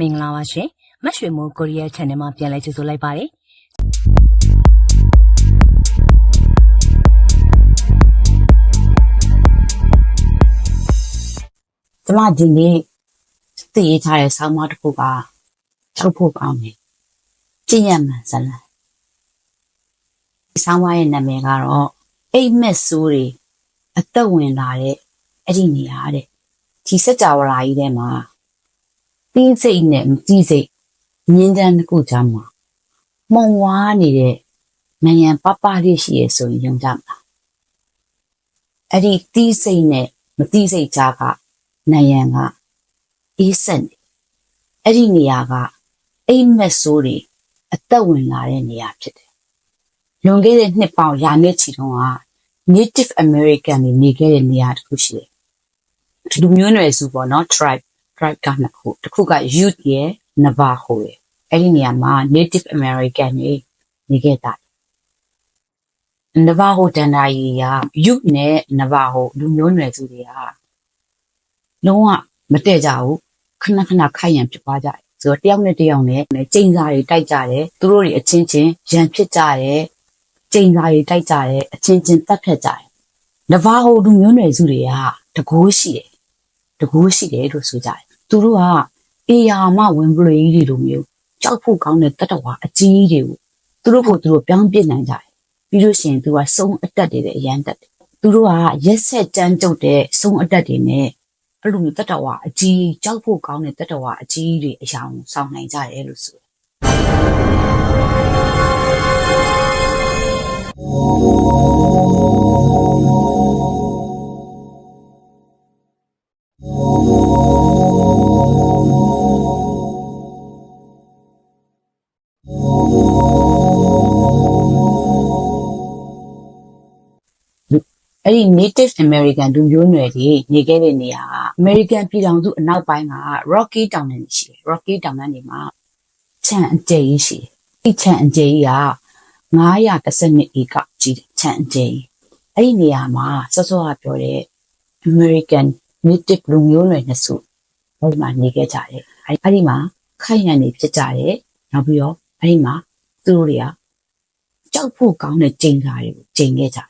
မင်္ဂလာပါရှင်မတ်ရွှေမိုးကိုရီးယား channel မှာပြန်လည်ကြိုဆိုလိုက်ပါတယ်ကျမဒီနေ့သိရထားတဲ့ဆောင်းပါးတစ်ခုကချုပ်ဖို့ကောင်းတယ်။ကြည့်ရမှန်ဇလန်ဒီဆောင်းပါးရဲ့နာမည်ကတော့အိမ်မက်ဆိုးတွေအသက်ဝင်လာတဲ့အဲ့ဒီနေရာတဲ့ဒီစက်ကြဝဠာကြီးထဲမှာ တီးစိတ်နဲ့မတီးစိတ်မြင်းတန်းတစ်ခုကြားမှာမှုံဝါးနေတဲ့နိုင်ငံပပလေးရှိရဆိုရင်ယုံကြမလားအဲ့ဒီတီးစိတ်နဲ့မတီးစိတ်ကြားကနိုင်ငံကအေးဆက်နေအဲ့ဒီနေရာကအိမ်မက်ဆိုးတွေအသက်ဝင်လာတဲ့နေရာဖြစ်တယ်။လွန်ခဲ့တဲ့နှစ်ပေါင်းရာနှစ်ချီတုန်းက Native American တွေနေခဲ့တဲ့နေရာတစ်ခုရှိတယ်။လူမျိုးနွယ်စုပေါ့နော် tribe tribe ကနှစ်ခုတစ်ခုက Ute ရယ် Navajo ရယ်အဲ့ဒီနေရာမှာ Native American တွေနေခဲ့တာ Navajo တန်တာကြီးက Ute နဲ့ Navajo လူမျိုးနွယ်စုတွေကလုံးဝမတည့်ကြဘူးခဏခဏခိုက်ရန်ဖြစ်သွားကြတယ်ဆိုတော့တယောက်နဲ့တယောက်နဲ့ကျိန်စာတွေတိုက်ကြတယ်သူတို့တွေအချင်းချင်းရန်ဖြစ်ကြတယ်ကျိန်စာတွေတိုက်ကြတယ်အချင်းချင်းတတ်ဖြတ်ကြတယ်နဗာဟိုလူမျိုးနွယ်စုတွေကတကိုးရှိတယ်တကိုးရှိတယ်လို့ဆိုကြတယ် သူတို့ကအေယာမဝင်ပလေကြီးတွေလိုမျိုးကြောက်ဖို့ကောင်းတဲ့တတ္တဝါအကြီးကြီးတွေကိုသူတို့ကိုသူတို့ပြောင်းပြစ်နိုင်ကြတယ်ပြီးလို့ရှိရင်သူကစုံအတက်တွေလည်းအရန်တက်တယ်သူတို့ကရက်ဆက်ကြမ်းကြုတ်တဲ့စုံအတက်တွေနဲ့အဲ့လိုမျိုးတတ္တဝါအကြီးကြောက်ဖို့ကောင်းတဲ့တတ္တဝါအကြီးတွေအယောင်ဆောင်နိုင်ကြတယ်လို့ဆိုတယ် အဲ့ဒီ Native American လူမျိုးနွယ်တွေနေခဲ့တဲ့နေရာက American ပြည်ထောင်စုအနောက်ပိုင်းက Rocky တောင်တန်းတွေရှိတယ် Rocky တောင်တန်းတွေမှာခြံအကျယ်ကြီးရှိတယ်အဲ့ခြံအကျယ်ကြီးက912ဧကကြီးတယ်ခြံအကျယ်ကြီးအဲ့ဒီနေရာမှာစောစောကပြောတဲ့ American Native လူမျိုးနွယ်နှစ်စု ဟိုမှာနေခဲ့ကြတယ်အဲ့အဲ့ဒီမှာခိုင်ရန်နေဖြစ်ကြတယ်နောက်ပြီးတော့အဲ့ဒီမှာသူတို့တွေကကြောက်ဖို့ကောင်းတဲ့ကျိန်စာတွေကိုကျိန်ခဲ့ကြတယ်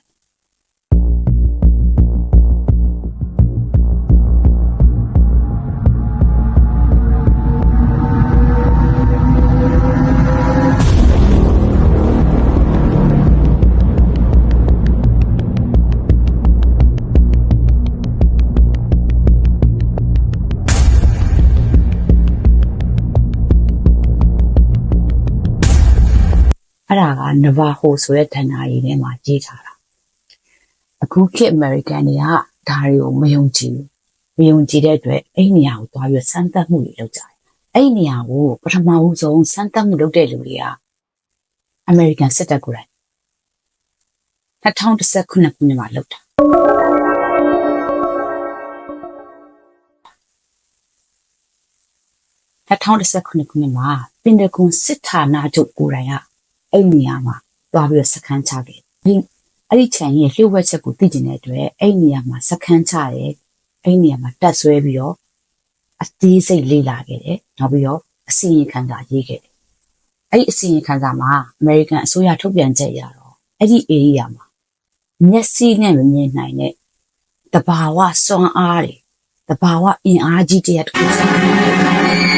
အဲ့ဒါက Navajo ဆိုတဲ့ဌာနကြီးထဲမှာရေးထားတာအခုခေတ် American တွေကဒါတွေကိုမယုံကြည်ဘူးမယုံကြည်တဲ့အတွက်အဲ့ဒီနေရာကိုသွားပြီးတော့စမ်းသပ်မှုတွေလုပ်ကြတယ်အဲ့ဒီနေရာကိုပထမဦးဆုံးစမ်းသပ်မှုလုပ်တဲ့လူတွေက American စစ်တပ်ကိုယ်တိုင်2019ခုနှစ်မှာလုပ်တာ2019ခုနှစ်မှာပင်တဂွန်စစ်ဌာနချုပ်ကိုယ်တိုင်က အဲ့ဒီနေရာမှာသွားပြီးတော့စခန်းချခဲ့ဒီအဲ့ဒီခြံရဲ့လျှို့ဝှက်ချက်ကိုသိကျင်တဲ့အတွက်အဲ့ဒီနေရာမှာစခန်းချတယ်အဲ့ဒီနေရာမှာတက်ဆွဲပြီးတော့အသေးစိတ်လေ့လာခဲ့တယ်နောက်ပြီးတော့အစီရင်ခံစာရေးခဲ့တယ်အဲ့ဒီအစီရင်ခံစာမှာ American အစိုးရထုတ်ပြန်ချက်ရတော့အဲ့ဒီ area မှာမျက်စိနဲ့မမြင်နိုင်တဲ့တဘာဝစွမ်းအားတွေတဘာဝအင်အားကြီးတစ်ရပ်တစ်ခု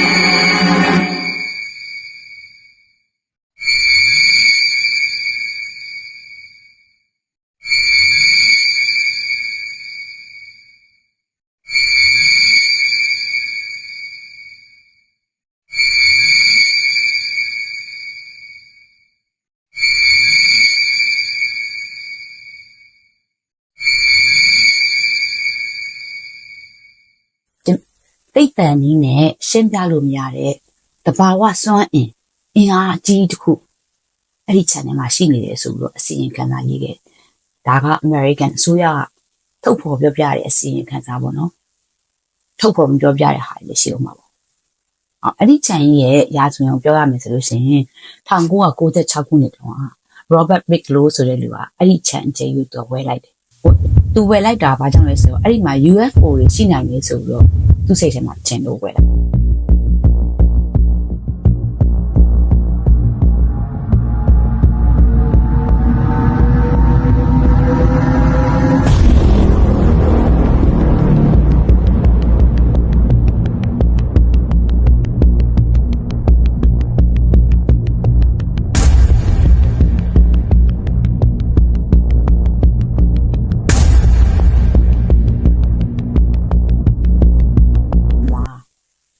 တယ်သိပ္ပံနည်းနဲ့ရှင်းပြလို့မရတဲ့တဘာဝစွမ်းအင်အင်အားအကြီးတစ်ခုအဲ့ဒီ channel မှာရှိနေတယ်ဆိုပြီးတော့အစီရင်ခံစာရေးခဲ့တယ်ဒါက American အစိုးရကထုတ်ဖော်ပြောပြတဲ့အစီရင်ခံစာပေါ့နော်ထုတ်ဖော်မပြောပြတဲ့ဟာတွေလည်းရှိအောင်ပါပေါ့အော်အဲ့ဒီ channel ရဲ့ရာဇဝင်ကိုပြောရမယ်ဆိုလို့ရှိရင်1996ခုနှစ်တုန်းက Robert Bigelow ဆိုတဲ့လူကအဲ့ဒီ channel ကျေးယူတော့ဝဲလိုက်တယ် သူဝယ်လိုက်တာဘာကြောင့်လဲဆိုတော့အဲ့ဒီမှာ UFO တွေရှိနိုင်နေဆိုပြီးတော့သူ့စိတ်ထဲမှာထင်လို့ဝယ်လိုက်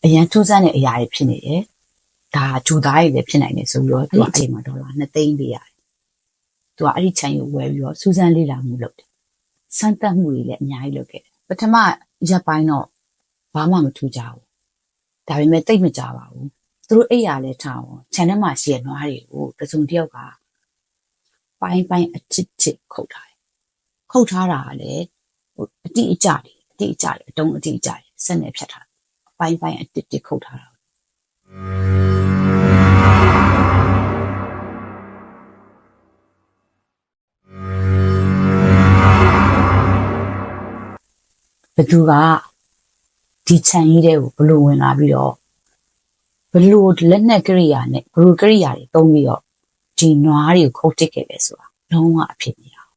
အရန်ထူးဆန်းတဲ့အရာတွေဖြစ်နေတယ်ဒါဂျူသားတွေလည်းဖြစ်နိုင်တယ်ဆိုပြီးတော့သူကအချိန်မှာဒေါ်လာ2သိန်းပေးရတယ်သူကအဲ့ဒီချန်ကိုဝယ်ပြီးတော့စူးစမ်းလေ့လာမှုလုပ်တယ်စမ်းသပ်မှုတွေလည်းအများကြီးလုပ်ခဲ့တယ်ပထမရက်ပိုင်းတော့ဘာမှမထူးကြဘူးဒါပေမဲ့တိတ်မကြပါဘူးသူတို့အိပ်ရလဲထားအောင်ခြံထဲမှာရှိတဲ့နွားတွေကိုတစုံတစ်ယောက်ကပိုင်းပိုင်းအချစ်ချစ်ခုတ်ထားတယ်ခုတ်ထားတာကလည်းဟိုအတိအကျတွေအတိအကျတွေအတုံးအတိအကျတွေဆက်နေဖြတ်ထားတယ် ပိုင်းပိုင်းအတစ်တစ်ခုတ်ထားတာဘသူကဒီခြံကြီးတဲ့ကိုဘလို့ဝင်လာပြီးတော့ဘလို့လက်နက်ကရိယာနဲ့ဘလို့ကရိယာတွေတုံးပြီးတော့ဒီနွားတွေကိုခုတ်တစ်ခဲ့တယ်ဆိုတာလုံးဝအဖြစ်မရဘူး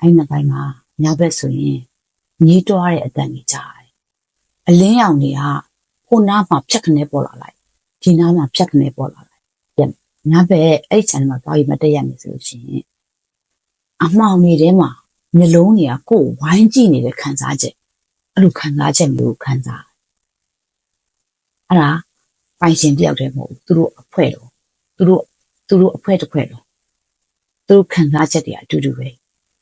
အဲ့နှစ်ပိုင်းမှာညဘက်ဆိုရင်ညီးတွားတဲ့အတန်ကြီးကြားတယ်အလင်းရောင်တွေက ဟိုနားမှာဖြတ်ခနဲပေါ်လာလိုက်ဒီနားမှာဖြတ်ခနဲပေါ်လာလိုက်ပြန်ညဘက်အဲ့ခြံမှာသွားပြီးမတက်ရမယ်ဆိုလို့ရှိရင်အမှောင်တွေထဲမှာမျိုးလုံးတွေကကိုယ်ဝိုင်းကြည့်နေတဲ့ခံစားချက်အဲ့လိုခံစားချက်မျိုးခံစားအဲ့ဒါပိုင်ရှင်တယောက်တည်းမဟုတ်ဘူးသူတို့အဖွဲ့တော့သူတို့သူတို့အဖွဲ့တစ်ဖွဲ့တော့သူတို့ခံစားချက်တွေအတူတူပဲ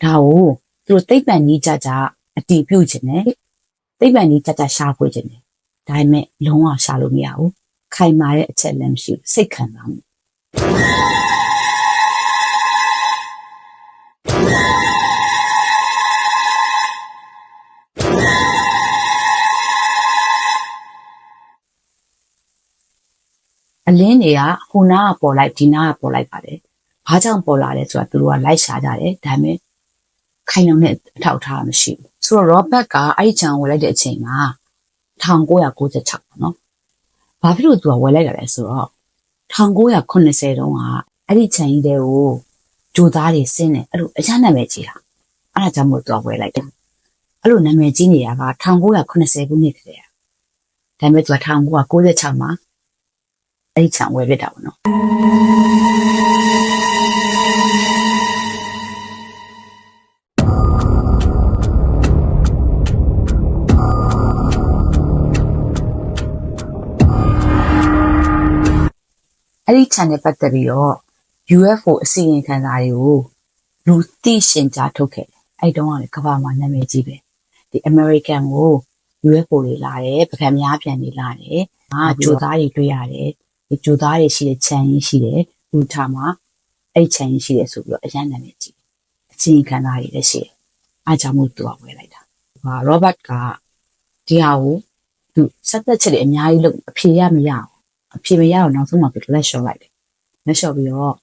ဒါကိုသူတို့သိပ္ပံကြီးကြကြအတီးပြုတ်ခြင်းနဲ့သိပ္ပံကြီးကြကြရှာဖွေခြင်းနဲ့ ဒါပေမဲ့လုံးဝရှာလို့မရဘူးခိုင်မာတဲ့အချက်လည်းမရှိဘူးစိတ်ခံစားမှုအလင်းတွေကဟိုနားကပေါ်လိုက်ဒီနားကပေါ်လိုက်ပါတယ်ဘာကြောင့်ပေါ်လာလဲဆိုတာသူတို့ကလိုက်ရှာကြတယ်ဒါပေမဲ့ခိုင်လုံတဲ့အထောက်အထားမရှိဘူးဆိုတော့ Robert ကအဲ့ဒီချံဝယ်လိုက်တဲ့အချိန်မှာ 1996ပေါ့နော်ဘာဖြစ်လို့သူကဝယ်လိုက်တာလဲဆိုတော့1980တုန်းကအဲ့ဒီချံကြီးတွေကိုဂျိုသားတွေဆင်းတယ်အဲ့လိုအရနာမည်ကြီးတာအဲ့ဒါကြောင့်မို့သူကဝယ်လိုက်တယ်အဲ့လိုနာမည်ကြီးနေတာက1980ခုနှစ်တည်းကဒါပေမဲ့သူက1996မှာအဲ့ဒီချံဝယ်ပြစ်တာပေါ့နော် အဲ့ဒီ channel ပတ်သက်ပြီးတော့ UFO အစီရင်ခံစာတွေကိုလူသိရှင်ကြားထုတ်ခဲ့တယ်။အဲ့တုန်းကလည်းကမ္ဘာမှာနာမည်ကြီးပဲ။ဒီ American ကို UFO တွေလာတယ်ပကံများပြန်နေလာတယ်။အာဂျိုသားတွေတွေ့ရတယ်။ဒီဂျိုသားတွေရှိတဲ့ channel ရှိတယ်။လူထားမှာအဲ့ channel ရှိတယ်ဆိုပြီးတော့အရင်နာမည်ကြီး။အစီရင်ခံစာတွေလည်းရှိတယ်။အားကြောင့်မို့သူကဝယ်လိုက်တာ။ဟာ Robert ကဒီဟာကိုသူစက်သက်ချက်တွေအများကြီးလို့အဖြေရမရဘူး။ အဖြေမရတော့နောက်ဆုံးမှသူလက်လျှော့လိုက်တယ်။လက်လျှော့ပြီးတော့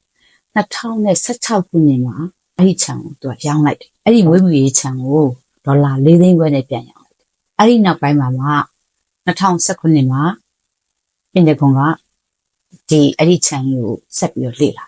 2016ခုနှစ်မှာအဲ့ဒီခြံကိုသူကရောင်းလိုက်တယ်။အဲ့ဒီဝေးမူရေးခြံကိုဒေါ်လာ၄သိန်းခွဲနဲ့ပြန်ရောင်းလိုက်တယ်။အဲ့ဒီနောက်ပိုင်းမှာမှ2019ခုနှစ်မှာပြင်တကွန်ကဒီအဲ့ဒီခြံကြီးကိုဆက်ပြီးတော့လေ့လာ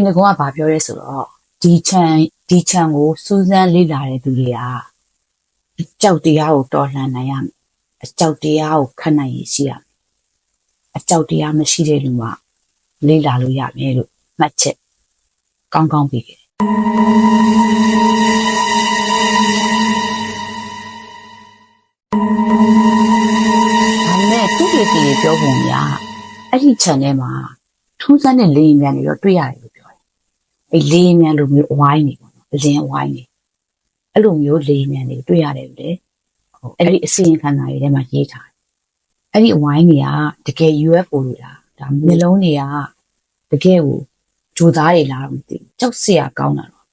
င်တကွန်ကဘာပြောရဲဆိုတော့ဒီခြံဒီခြံကိုစူးစမ်းလေ့လာတဲ့သူတွေကအကြောက်တရားကိုတော်လှန်နိုင်ရမယ်။အကြောက်တရားကိုခတ်နိုင်ရရှိရမယ်။အကြောက်တရားမရှိတဲ့လူကလေ့လာလို့ရမယ်လို့မှတ်ချက်ကောင်းကောင်းပြီးခဲ့တယ်။ဒါနဲ့သူတွေတည်ပြောပုံရအဲ့ဒီခြံထဲမှာထူးဆန်းတဲ့လေယာဉ်များတွေတော့တွေ့ရတယ်လို့ပြောတယ်။ အဲ့လေယာဉ်များလိုမျိုးအဝိုင်းနေပေါ့နော်။အရင်အဝိုင်းနေအဲ့လိုမျိုးလေယာဉ်များတွေတွေ့ရတယ်လို့လေ။ဟုတ်အဲ့ဒီအစီရင်ခံစာတွေထဲမှာရေးထားတယ်။အဲ့ဒီအဝိုင်းတွေကတကယ် UFO တွေလားဒါမျိုးလုံးတွေကတကယ်ကိုဂျိုသားတွေလားတော့မသိဘူး။ကြောက်စရာကောင်းတာတော့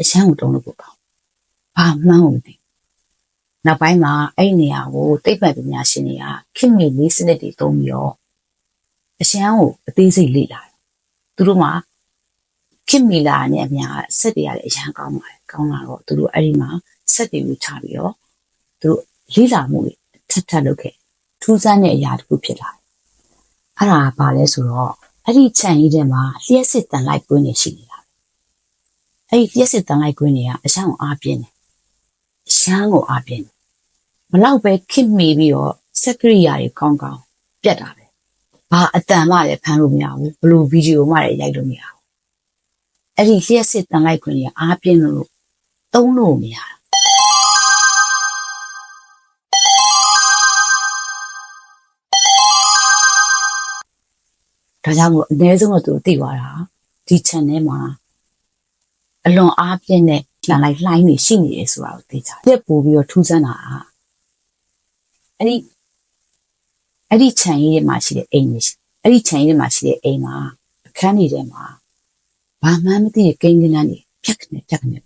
အရှမ်းကိုတုံးလို့ပေါ့ကောင်း။ဘာမှန်းကိုမသိဘူး။နောက်ပိုင်းမှာအဲ့ဒီနေရာကိုတိတ်ပတ်ပညာရှင်တွေကခင်မီလေးစနစ်တွေသုံးပြီးတော့အရှမ်းကိုအသေးစိတ်လေ့လာတယ်။သူတို့မှာ ခင်မီလာနဲ့အများဆက်တွေရတယ်အရန်ကောင်းပါတယ်။ကောင်းလာတော့သူတို့အဲ့ဒီမှာဆက်တွေကိုချပြီးတော့သူတို့လေ့လာမှုတွေထပ်ထပ်လုပ်ခဲ့ထူးဆန်းတဲ့အရာတစ်ခုဖြစ်လာတယ်။အဲ့ဒါကဘာလဲဆိုတော့အဲ့ဒီခြံကြီးထဲမှာလျှက်စစ်တန်လိုက်ကွင်းနေရှိနေတာပဲအဲ့ဒီလျှက်စစ်တန်လိုက်ကွင်းတွေကအရှမ်းကိုအားပြင်းတယ်အရှမ်းကိုအားပြင်းတယ်ဘလောက်ပဲခစ်မိပြီးတော့စက်ကရိယာတွေကောင်းကောင်းပြတ်တာပဲဘာအတန်မှလည်းဖမ်းလို့မရဘူးဘလို့ဗီဒီယိုမှလည်းရိုက်လို့မရဘူး အဲ့ဒီလျှက်စစ်တန်လိုက်ကွင်းတွေကအားပြင်းလို့သုံးလို့မရတာဒါကြောင့်မို့အနည်းဆုံးတော့သူတို့သိသွားတာဒီ channel မှာအလွန်အားပြင်းတဲ့လှန်လိုက်လှိုင်းနေရှိနေတယ်ဆိုတာကိုသိကြတယ်။ပို့ပြီးတော့ထူးဆန်းတာကအဲ့ဒီအဲ့ဒီခြံရည်တွေမှာရှိတဲ့အိမ်တွေရှိအဲ့ဒီခြံရည်တွေမှာရှိတဲ့အိမ်မှာအခန်းတွေထဲမှာ ဘာမှမသိတဲ့ကိန်းကနန်းတွေဖြတ်ကနေဖြတ်ကနေ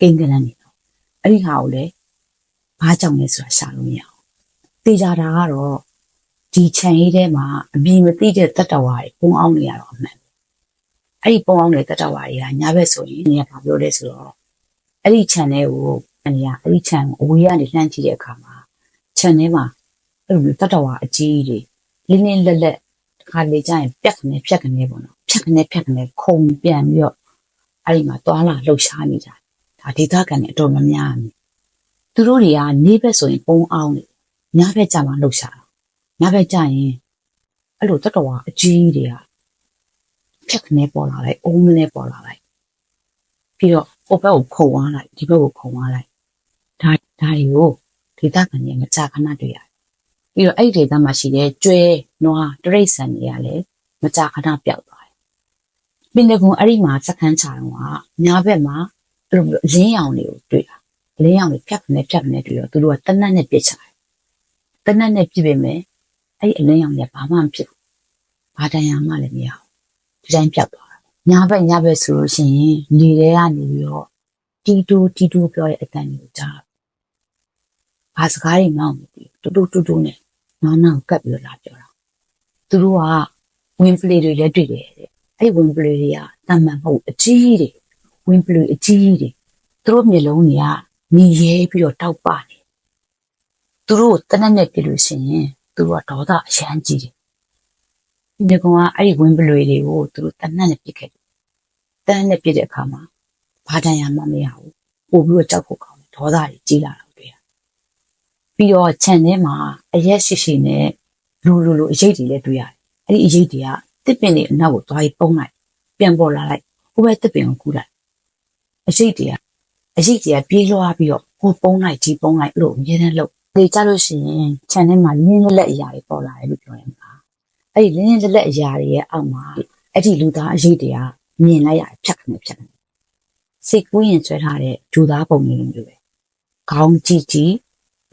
ကိန်းကနန်းတွေတော့အဲ့ဒီဟာကိုလည်းဘာကြောင့်လဲဆိုတာရှာလို့မရအောင်သိကြတာကတော့ဒီခြံရည်ထဲမှာအမြင်မသိတဲ့တတ္တဝါတွေပုံအောင်နေရတော့အမှန်အဲ့ဒီပုံအောင်နေတဲ့တတ္တဝါတွေကညာဘက်ဆိုရင်နေရာဘာပြောလဲဆိုတော့အဲ့ဒီခြံထဲကိုအနေရအဲ့ဒီခြံကိုအဝေးကနေလှမ်းကြည့်တဲ့အခါမှာခြံထဲမှာအဲ့လိုမျိုးတတ္တဝါအကြီးတွေလင်းလင်းလက်လက်တစ်ခါလေကျရင်ပြက်ကနေဖြက်ကနေပေါ့နော်ဖြ က်ကနေဖြက်ကနေခုံပြန်ပြီးတော့အဲ့ဒီမှာသွာလာလှုပ်ရှားနေကြတယ်ဒါဒေသခံတွေအတော်များများနေသူတို့တွေကနေဘက်ဆိုရင်ပုံအောင်နေညဘက်ကျမှလှုပ်ရှားတာညဘက်ကျရင်အဲ့လိုတတ္တဝါအကြီးတွေကဖြက်ကနေပေါ်လာလိုက်အုံးနဲ့ပေါ်လာလိုက်ပြီးတော့ဟိုဘက်ကိုခုံသွားလိုက်ဒီဘက်ကိုခုံသွားလိုက်ဒါဒါတွေကိုဒေသခံတွေမကြခဏတွေ့ရတယ်ပြီးတော့အဲ့ဒီဒေသမှာရှိတဲ့ကျွဲနွားတရိတ်ဆန်တွေကလည်းမကြခဏပျောက်သွားတယ် ပင်တကွန်အဲ့ဒီမှာစခန်းချတော့ကညာဘက်မှာအဲ့လိုမျိုးအလင်းရောင်တွေကိုတွေ့တာအလင်းရောင်တွေဖြတ်ကနေဖြတ်ကနေတွေ့တော့သူတို့ကတနတ်နဲ့ပြစ်ချတယ်တနတ်နဲ့ပြစ်ပေမဲ့အဲ့ဒီအလင်းရောင်တွေကဘာမှမဖြစ်ဘူးဘာတန်ရာမှလည်းမရဘူးဒီတိုင်းပျောက်သွားတာညာဘက်ညာဘက်ဆိုလို့ရှိရင်လေထဲကနေပြီးတော့တီတူတီတူပြောတဲ့အတန်ကိုကြားဘာစကားတွေမှမသိဘူးတူတူတူတူနဲ့နားနာကိုကပ်ပြီးတော့လာပြောတာသူတို့ကဝင်ပလေတွေလည်းတွေ့တယ်တဲ့ အဲ့ဒီဝင်ပလေတွေကတမန်မဟုတ်အကြီးတွေဝင်ပလေအကြီးတွေသူတို့မျက်လုံးတွေကမြည်ရဲပြီးတော့တောက်ပနေသူတို့တနက်နဲ့ပြလို့ရှိရင်သူတို့ကဒေါသအရမ်းကြီးတယ်ဒီကောင်ကအဲ့ဒီဝင်ပလွေတွေကိုသူတို့တနက်နဲ့ပြစ်ခဲ့တယ်တနက်နဲ့ပြစ်တဲ့အခါမှာဘာတန်ရမှမရဘူးပို့ပြီးတော့ကြောက်ဖို့ကောင်းတယ်ဒေါသတွေကြီးလာတော့တွေ့ရပြီးတော့ခြံထဲမှာအရက်ရှိရှိနဲ့လူလူလူအရေးတွေလည်းတွေ့ရတယ်အဲ့ဒီအရေးတွေက တစ်ပင်တွေအနောက်ကိုသွားပြီးပုံလိုက်ပြန်ပေါ်လာလိုက်ဟိုဘက်တစ်ပင်ကိုကူးလိုက်အရေးတွေကအရေးတွေကပြေးလွှားပြီးတော့ဟိုပုံလိုက်ကြီးပုံလိုက်အဲ့လိုအမြဲတမ်းလုပ်လေကြလို့ရှိရင်ခြံထဲမှာလင်းလက်အရာတွေပေါ်လာတယ်လို့ပြောရမှာအဲ့ဒီလင်းလင်းလက်လက်အရာတွေရဲ့အောက်မှာအဲ့ဒီလူသားအရေးတွေကမြင်လိုက်ရဖြတ်ခနဲ့ဖြတ်ခနဲ့စိတ်ကူးရင်ဆွဲထားတဲ့ဂျူသားပုံမျိုးလိုမျိုးပဲခေါင်းကြည့်ကြည့်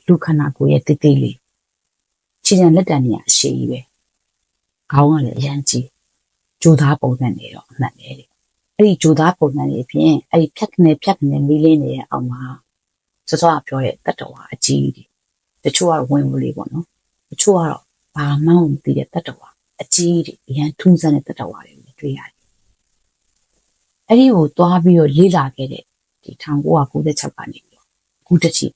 လူခန္ဓာကိုယ်ရဲ့တိတိလေးခြေချံလက်တံနေရအရှိကြီးပဲ ခေါင်းကလည်းအရန်ကြီးဂျူသားပုံစံနေတော့အမှန်ပဲလေအဲ့ဒီဂျူသားပုံစံတွေအပြင်အဲ့ဒီဖြတ်ခနဲ့ဖြတ်ခနဲ့မီးလေးနေရဲ့အောက်မှာစောစောကပြောတဲ့တတ္တဝါအကြီးတွေတချို့ကတော့ဝင်ဘူးလေးပေါ့နော်တချို့ကတော့ဘာမှမသိတဲ့တတ္တဝါအကြီးတွေအရန်ထူးဆန်းတဲ့တတ္တဝါတွေလည်းတွေ့ရတယ်။အဲ့ဒီကိုသွားပြီးတော့လေ့လာခဲ့တဲ့ဒီ1996ကနေပြီးတော့အခုတစ်ချိန်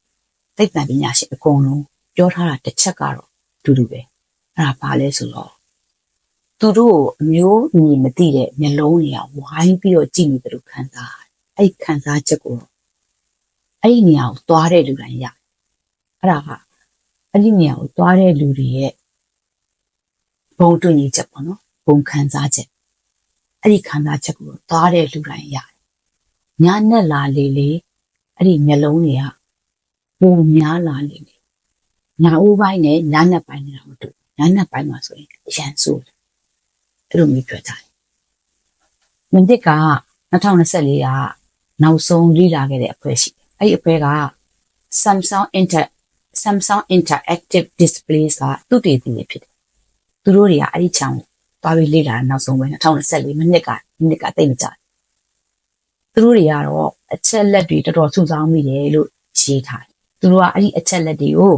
သိပ္ပံပညာရှင်အကုန်လုံးပြောထားတာတစ်ချက်ကတော့အတူတူပဲ။အဲ့ဒါဘာလဲဆိုတော့ သူတို့အမျိုးအမည်မသိတဲ့မျက်လုံးတွေကဝိုင်းပြီးတော့ကြည့်နေတယ်လို့ခံစားရတယ်။အဲ့ဒီခံစားချက်ကိုတော့အဲ့ဒီနေရာကိုသွားတဲ့လူတိုင်းရတယ်။အဲ့ဒါကအဲ့ဒီနေရာကိုသွားတဲ့လူတွေရဲ့ဘုံတူညီချက်ပေါ့နော်ဘုံခံစားချက်အဲ့ဒီခံစားချက်ကိုသွားတဲ့လူတိုင်းရတယ်ညနဲ့လာလေလေအဲ့ဒီမျက်လုံးတွေကပုံများလာလေလေညအိုးပိုင်းနဲ့ညနဲ့ပိုင်းနဲ့တော့မတူညနဲ့ပိုင်းမှာဆိုရင်အရန်ဆိုးတယ် အဲ့လိုမျိုးပြောကြတယ်မင်းတစ်က2024ကနောက်ဆုံးလေ့လာခဲ့တဲ့အဖွဲ့ရှိတယ်အဲ့ဒီအဖွဲ့က Samsung Inter Samsung Interactive Displays ကသူတည်တည်နေဖြစ်တယ်သူတို့တွေကအဲ့ဒီချောင်းသွားပြီးလေ့လာတာနောက်ဆုံးပဲ2024မိနစ်ကမိနစ်ကတိတ်မကြသူတို့တွေကတော့အချက်လက်တွေတော်တော်စုဆောင်းမိတယ်လို့ရေးထားတယ်သူတို့ကအဲ့ဒီအချက်လက်တွေကို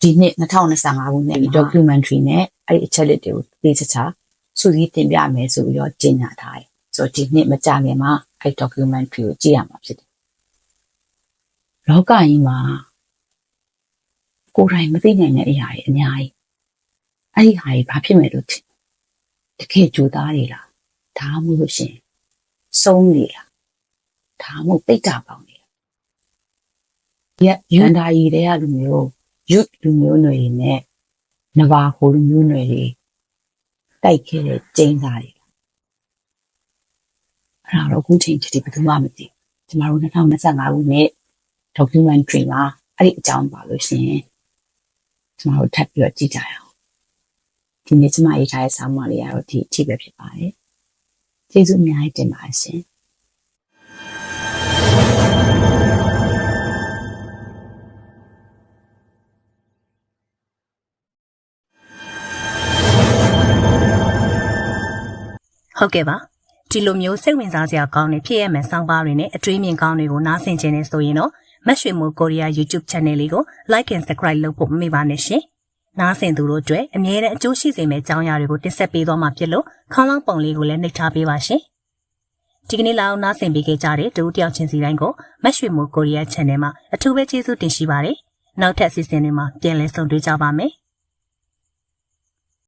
ဒီနှစ်2025ခုနှစ် documentary နဲ့အဲ့ဒီအချက်လက်တွေကိုသိချာချာ စုစည်းတင်ပြမယ်ဆိုပြီးတော့ကြေညာထားတယ်ဆိုတော့ဒီနှစ်မကြခင်မှာအဲ့ documentary ကိုကြည့်ရမှာဖြစ်တယ်လောကကြီးမှာကိုယ်တိုင်မသိနိုင်တဲ့အရာတွေအများကြီးအဲ့ဒီဟာကြီးဘာဖြစ်မယ်လို့ထင်တကယ်ကြိုးသားတွေလားဒါမှမဟုတ်လို့ရှရင်စုံးနေလားဒါမှမဟုတ်တိတ်တာပေါင်းနေတာရရန်တာကြီးတဲ့လူမျိုးရွတ်လူမျိုးတွေနဲ့နဘာဟိုလူမျိုးတွေ တိုက်ခဲ့တဲ့ကျင်းသားတွေအဲ့ဒါတော့အခုချိန်ထိဘယ်သူမှမသိဘူးကျမတို့2025ခုနှစ် documentary မှာအဲ့ဒီအကြောင်းပါလို့ရှိရင်ကျမတို့ထပ်ပြီးတော့ကြည့်ကြရအောင်ဒီနေ့ကျမရေးထားတဲ့ဆောင်းပါးလေးကတော့ဒီအထိပဲဖြစ်ပါတယ်ကျေးဇူးအများကြီးတင်ပါတယ်ရှင် ဟုတ်ကဲ့ပါဒီလိုမျိုးစိတ်ဝင်စားစရာကောင်းတဲ့ဖြစ်ရမယ်စောင်းပါတွေနဲ့အတွေးမြင်ကောင်းတွေကိုနားဆင်ခြင်းနဲ့ဆိုရင်တော့မတ်ရွှေမိုးကိုရီးယား YouTube Channel လေးကို Like and Subscribe လုပ်ဖို့မမေ့ပါနဲ့ရှင်နားဆင်သူတို့အတွက်အမြဲတမ်းအကျိုးရှိစေမယ့်အကြောင်းအရာတွေကိုတင်ဆက်ပေးသွားမှာဖြစ်လို့ခေါင်းလောင်းပုံလေးကိုလည်းနှိပ်ထားပေးပါရှင်ဒီကနေ့လာအောင်နားဆင်ပေးခဲ့ကြတဲ့တူတယောက်ချင်းစီတိုင်းကိုမတ်ရွှေမိုးကိုရီးယား Channel မှာအထူးပဲကျေးဇူးတင်ရှိပါတယ်နောက်ထပ်အစီအစဉ်တွေမှာပြန်လည်ဆုံတွေ့ကြပါမယ်